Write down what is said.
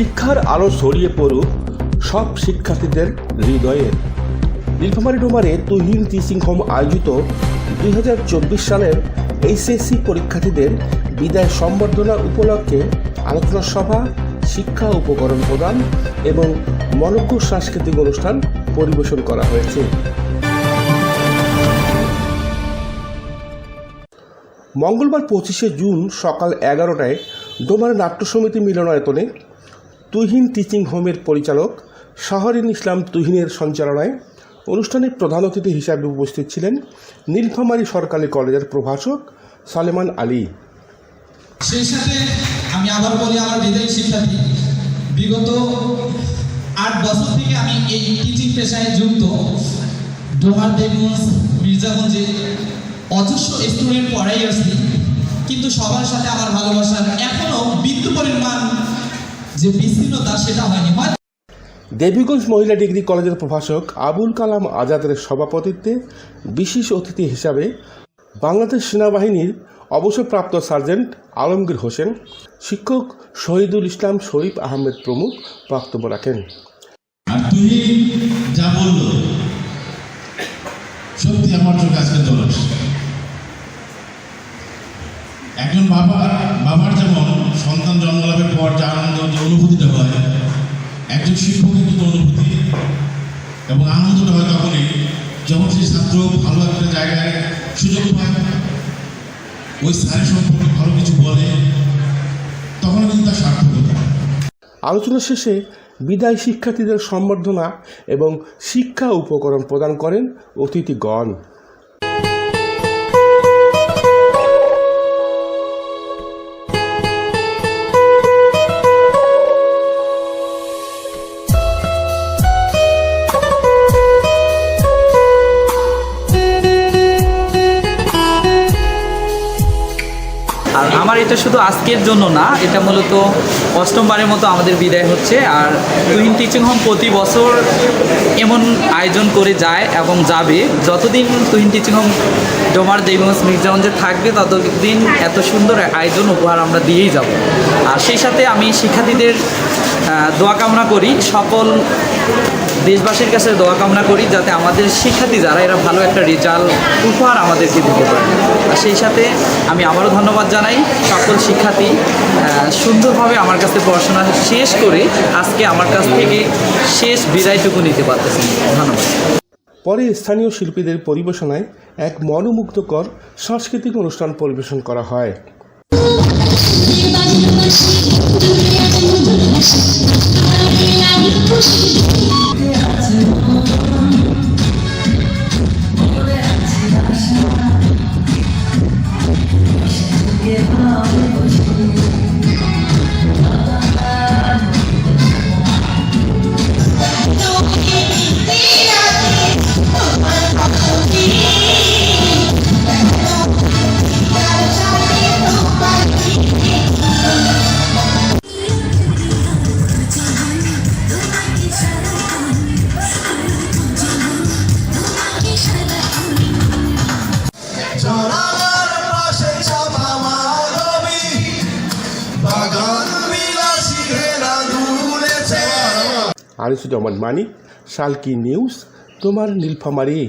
শিক্ষার আলো ছড়িয়ে পড়ুক, সব শিক্ষার্থীদের হৃদয়ে নীলফামারী ডোমারে তুহিন টিচিং হোম আয়োজিত দুই হাজার চব্বিশ সালের এইচএসসি পরীক্ষার্থীদের বিদায় সম্বর্ধনা উপলক্ষে আলোচনা সভা, শিক্ষা উপকরণ প্রদান এবং মনজ্ঞ সাংস্কৃতিক অনুষ্ঠান পরিবেশন করা হয়েছে। মঙ্গলবার পঁচিশে জুন সকাল এগারোটায় ডোমার নাট্য সমিতি মিলনায়তনে তুহিন টিচিং হোমের পরিচালক শাহরিন ইসলাম তুহিনের সঞ্চালনায় অনুষ্ঠানে প্রধান অতিথি হিসাবে উপস্থিত ছিলেন নীলফামারী সরকারি কলেজের প্রভাষক সালেমান আলী। সেই সাথে আমি আবার বলি, আমার বিদায়ী শিক্ষার্থী, বিগত আট বছর থেকে আমি এই টিচিং পেশায় যুক্ত। ডোমার দেবগঞ্জ, মির্জাগঞ্জে অজস্র স্টুডেন্ট পড়াই আসছি, কিন্তু সবার সাথে আমার ভালোবাসার এখনও বিন্দু পরিমাণ যে বিচ্ছিন্নতা সেটা হয়নি। দেবীগঞ্জ মহিলা ডিগ্রি কলেজের প্রভাষক আবুল কালাম আজাদের সভাপতিত্বে বিশেষ অতিথি হিসাবে বাংলাদেশ সেনাবাহিনীর অবসরপ্রাপ্ত সার্জেন্ট আলমগীর হোসেন শিক্ষক শহীদুল ইসলাম শরীফ আহমেদ প্রমুখ বক্তব্য রাখেন। আর তুমি যা বলল সত্যি আমার চোখে আজকে একজন বাবা, বাবার যেমন সন্তান জন্মলাভের পর যে আনন্দ, যে অনুভূতিটা হয়, একজন শিক্ষকের কিন্তু অনুভূতি, এবং আনন্দটা হয় তখনই যখন সেই ছাত্র ভালো একটা জায়গায় সুযোগ পায়, ওই স্যারের সম্পর্কে ভালো কিছু বলে তখন কিন্তু তার সার্থকতা আলোচনা শেষে বিদায় শিক্ষার্থীদের সম্বর্ধনা এবং শিক্ষা উপকরণ প্রদান করেন অতিথিগণ। এটা শুধু আজকের জন্য না, এটা মূলত অষ্টমবারের মতো আমাদের বিদায় হচ্ছে। আর টুইন টিচিং হোম প্রতি বছর এমন আয়োজন করে যায় এবং যাবে। যতদিন twin teaching home Domar Debiganj মির্জাগঞ্জে থাকবে, ততদিন এত সুন্দর আয়োজন উপহার আমরা দিয়েই যাব। আর সেই সাথে আমি শিক্ষার্থীদের দোয়া কামনা করি। সকল দেশবাসীর কাছে দোয়া কামনা করি যাতে আমাদের শিক্ষার্থী যারা এরা ভালো একটা রেজাল্ট উপহার আমাদেরকে দিতে পারে। আর সেই সাথে আমি আবারও ধন্যবাদ জানাই সকল শিক্ষার্থী আহ, সুন্দরভাবে আমার কাছে পড়াশোনা শেষ করে আজকে আমার কাছ থেকে শেষ বিদায়টুকু নিতে পারতেছেন। ধন্যবাদ। পরে স্থানীয় শিল্পীদের পরিবেশনায় এক মনোমুগ্ধকর সাংস্কৃতিক অনুষ্ঠান পরিবেশন করা হয়। জনানার আনিসুজ্জামান মানিক সালকি নিউজ তোমার নীলফামারী।